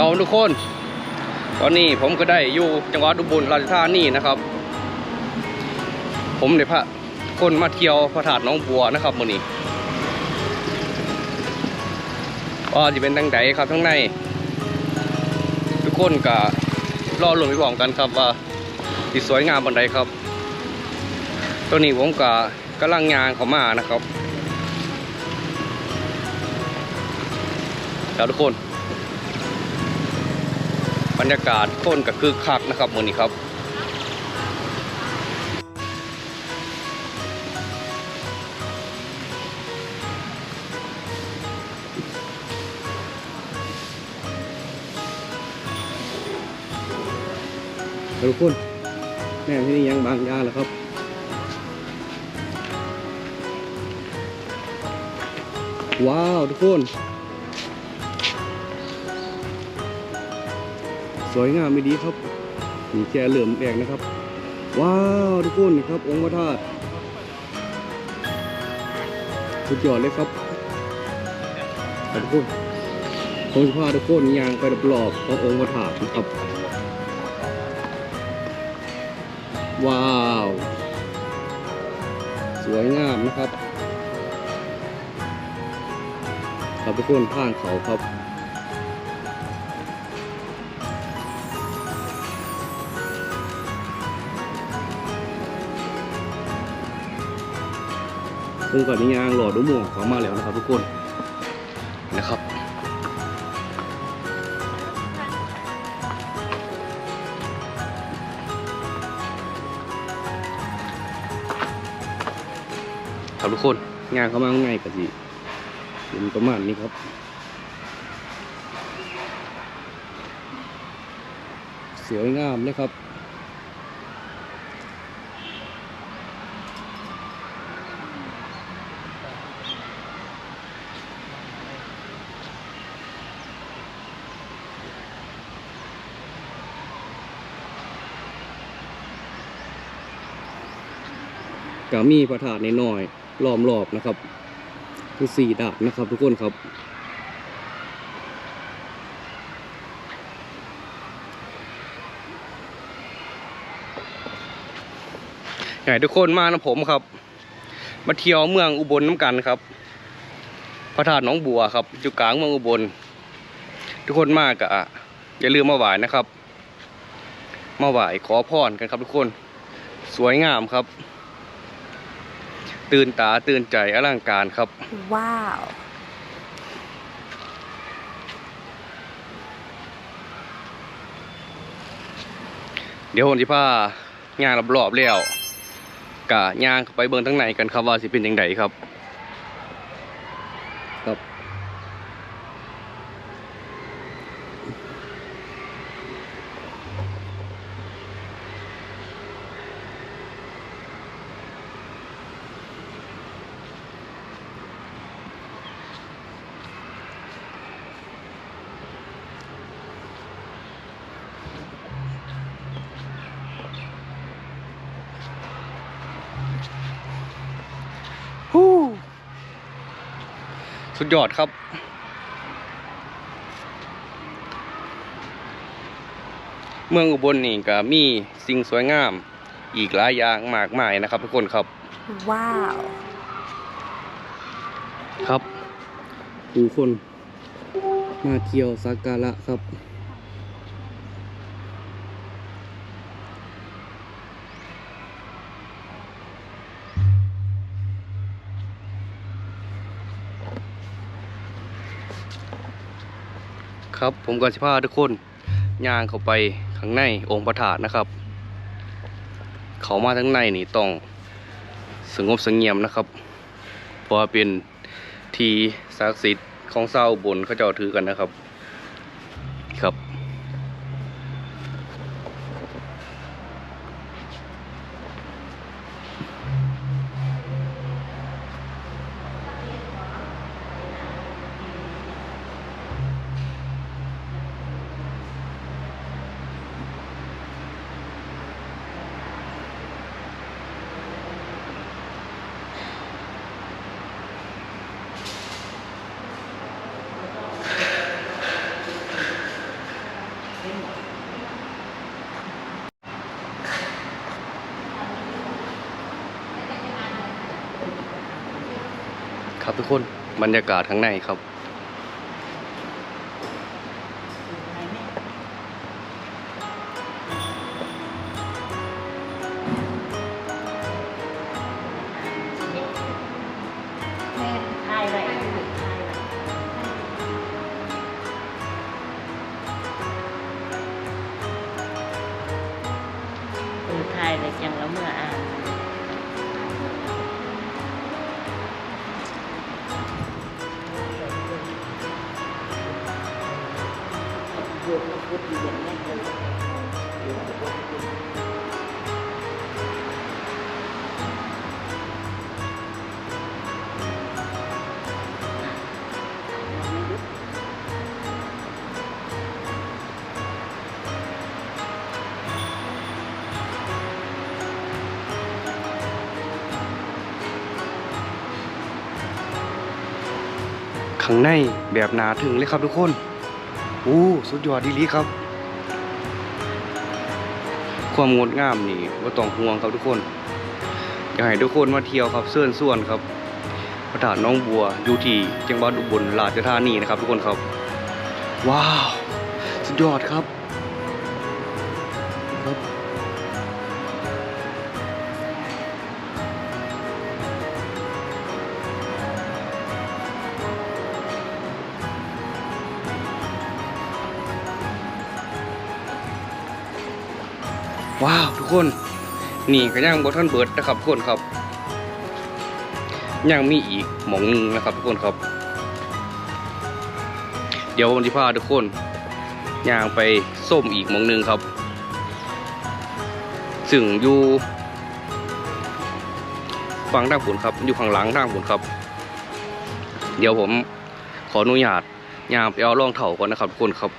ครับทุกคน ตอนนี้ผมก็ได้อยู่จังหวัดอุบลราชธานีนะครับ ผมได้พาคนมาเที่ยวพระธาตุน้องบัวนะครับมื้อนี้ก็จะเป็นทางใดครับทั้งใน ทุกคนก็รอลุ้นไปพร้อมกันครับว่าสิสวยงามบันไดครับ ตัวนี้ผมก็กำลังยางเข้ามานะครับครับทุกคน บรรยากาศคนก็คึกคักนะครับมื้อนี้ครับทุกคนแม่ที่นี่ยังบางยาแล้วครับว้าวทุกคน สวยงามไม่ดีครับมีแกเหลื่อมแดงนะครับ ว้าวทุกคนครับองค์พระธาตุสุดยอดเลยครับขอบคุณผมจะพาทุกคนยางไปรอบๆขององค์พระธาตุนะครับ ว้าว สวยงามนะครับครับทุกคนข้างเขาครับ ผมกับนิยางหลอดดูหม่วงเขามาแล้วนะครับทุกคนนะครับครับทุกคนงานเขามาง่ายกันสิเป็นประมาณนี้ครับสวยงามเลยครับ ก็มีพระธาตุน้อยๆล้อมรอบนะครับคือสี่ดาบนะครับ ทุกคนครับอยากให้ทุกคนมานะผมครับ มาเที่ยวเมืองอุบลน้ำกันครับ พระธาตุหนองบัวครับอยู่กลางเมืองอุบล ทุกคนมากอะอย่าลืมมาไหว้นะครับ มาไหว้ขอพรกันครับทุกคน สวยงามครับ ตื่นตาตื่นใจอลังการครับ ว้าว เดี๋ยวผมจะพางานรอบๆแล้วกะย่างเข้าไปเบิ่งทั้งในกันครับว่าสิเป็นยังไงครับครับ สุดยอดครับเมืองอุบลนี่ก็มีสิ่งสวยงาม อีกหลายอย่างมากมายนะครับ ทุกคนครับ ว้าว ครับผู้คน มาเที่ยวสักการะครับ ครับ ผมกันสิพาทุกคนย่างเข้าไปข้างในองค์พระธาตุนะครับ เขามาทั้งในนี่ต้องสงบสงเงียมนะครับ เพราะว่าเป็นที่ศักดิ์สิทธิ์ของเศร้าวอุบนเขาเจ้าถือกันนะครับ ครับทุกคนบรรยากาศข้างในครับ พูดอย่างนี้เลยข้างในแบบหนาถึงเลยครับทุกคน อู้สุดยอดดีลีครับ ความงดงามนี่ว่าต้องห่วงครับทุกคนอยากให้ทุกคนมาเที่ยวครับเสื้อนส่วนครับพระธาตุน้องบัวอยู่ที่จังหวัดอุบลราชธานีนะครับ ทุกคนครับ ว้าว สุดยอดครับ คน นี่ก็ยังบท่านเบิร์ดนะครับทุกคนครับยังมีอีกหมองหนึงนะครับทุกคนครับ เดี๋ยววันที่พาทุกคนย่างไปส้มอีกหมองหนึงครับ ซึ่งอยู่ฝั่งด้านฝนครับ อยู่ข้างหลังด้านฝนครับ เดี๋ยวผมขออนุญาตย่างไปเอารองเถาก่อนนะครับทุกคนครับ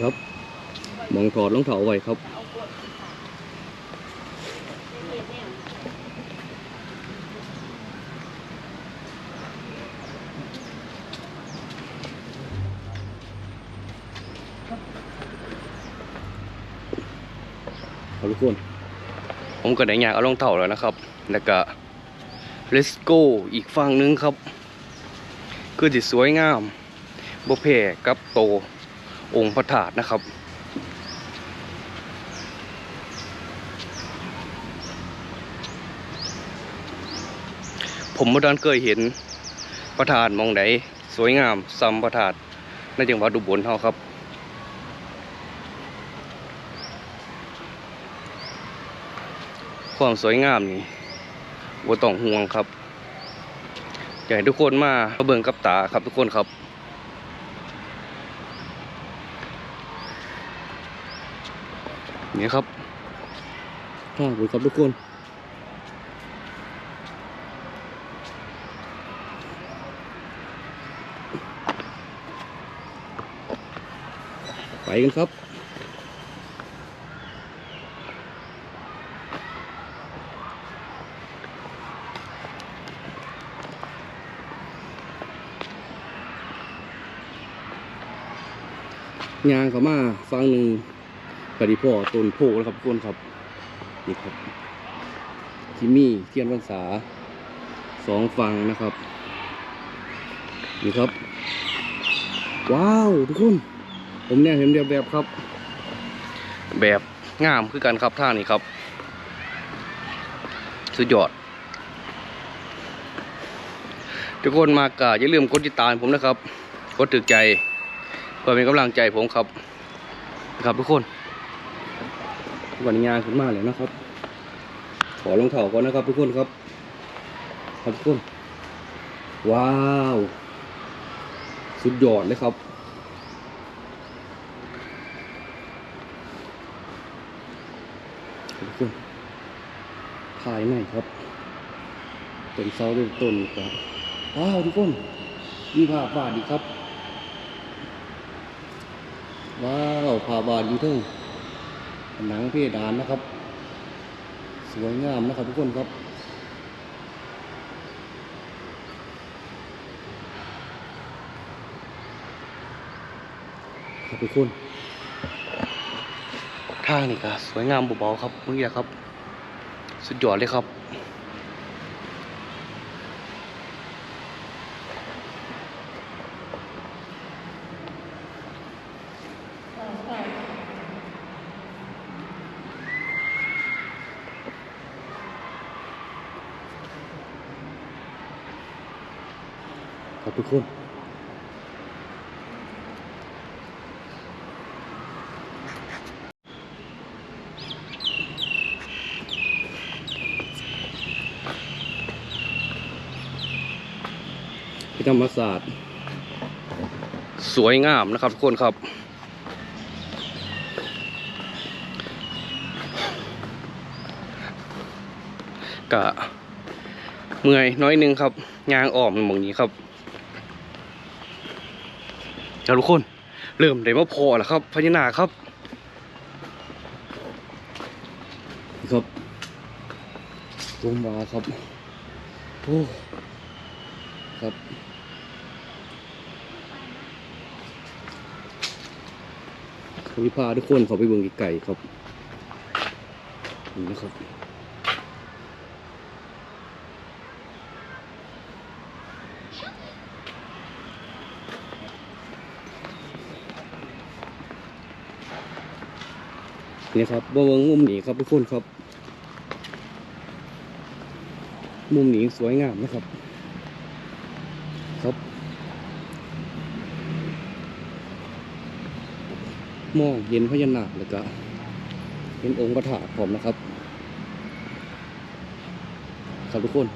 ครับ มองถอดรองเท้าไว้ครับครับทุกคนผมก็ได้อยากเอารองเท้าแล้วนะครับ แล้วก็ let's go อีกฝั่งหนึงครับ คือจิสวยงามบ่แพ้กับโต องค์พระธาตุนะครับ ผมเมื่อดานเคยเห็นพระธาตุมองใดสวยงามซ้ำพระธาตุในจังหวัดอุบลเฮาครับความสวยงามนี่บ่ต้องห่วงครับ อยากให้ทุกคนมาเบิ่งกับตาครับทุกคนครับ นี่ครับข้างบนครับทุกคนไปกันครับยางเขามาฟังหนึ่ง ปฏิพ่อต้นโพนะครับทุกคนครับนี่ครับทีมี่เทียนพรรษาสองฝั่งนะครับนี่ครับ ว้าวทุกคน ผมเนี่ยเห็นแบบแบบครับ แบบงามคือกันครับท่านี้ครับ สุดยอด ทุกคนมากะอย่าลืมกดติดตามผมนะครับ กดถึกใจเพื่อเป็นกำลังใจผมครับนะครับทุกคน วันงานขึ้นมาเลยนะครับ ขอลงเข่าก่อนนะครับทุกคนครับครับทุกคน ว้าว สุดยอดเลยครับทุกคนภายในครับต้นเสาเริ่มต้นครับว้าวทุกคนมีภาพวาดอีครับ ว้าวภาพวาดอยู่เทั้ง หนังเพดานนะครับ สวยงามนะครับทุกคนครับครับทุกคนข้างนี่ก็สวยงามเบาๆครับเมื่อกี้ครับ สุดยอดเลยครับ ครับทุกคนธรรมศาสตร์ สวยงามนะครับทุกคนครับ กะเมื่อยน้อยนึงครับยางออมหมองนี้ครับ ครับทุกคนเริ่มได้มาพอแล้วครับพญานาคครับครับลงมาครับโอ้ครับผมจะพาทุกคนเขาไปเบิ่งไก่ครับนี่นะครับ นี่ครับบ่เบิ่งมุมหนีครับทุกคนครับ มุมหนีสวยงามนะครับ ครับ มองเห็นพญานาคแล้วก็เห็นองค์พระธาตุพร้อมนะครับ ครับทุกคน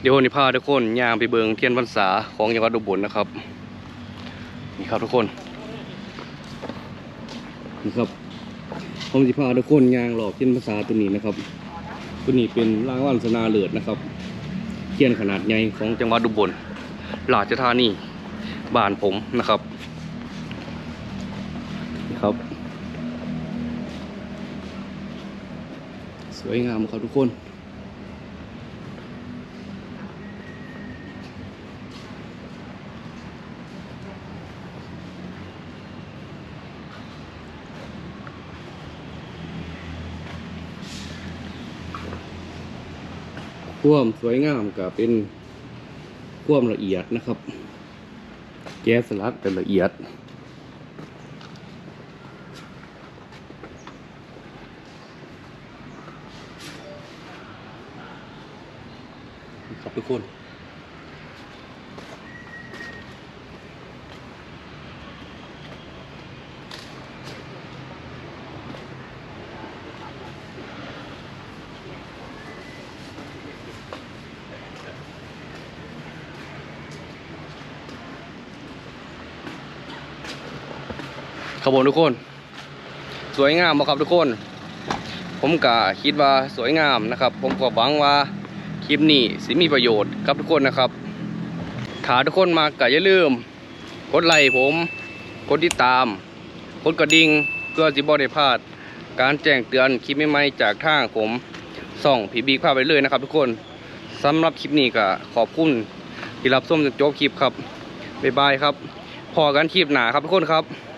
เดี๋ยววันนี้พาทุกคนย่างไปเบิงเทียนพรรษาของจังหวัดอุบลนะครับ ครับทุกคนนี่ครับผมจะพาทุกคนย่างหลอกเทียนพรรษาตัวนี้นะครับ ตัวนี้เป็นรางวัลสนาเลิศนะครับเทียนขนาดใหญ่ของจังหวัดอุบลราชธานีบ้านผมนะครับนี่ครับ สวยงามครับทุกคน ความสวยงามกับเป็นความละเอียดนะครับ แก๊สลักเป็นละเอียดครับทุกคน ครับผมทุกคน สวยงามบ่ครับทุกคน ผมก็คิดว่าสวยงามนะครับ ผมก็หวังว่าคลิปนี้สิมีประโยชน์กับทุกคนนะครับถ้าทุกคนมาก็อย่าลืมกดไลค์ผมกดติดตามกดกระดิ่งเพื่อสิบ่ได้พลาด การแจ้งเตือนคลิปใหม่ๆจากทางผมส่องผีบีพาไปเลยนะครับทุกคนสำหรับคลิปนี้ก็ขอบคุณที่รับชมจนจบคลิปครับบ๊ายบายครับพอกันคลิปหนาครับทุกคนครับ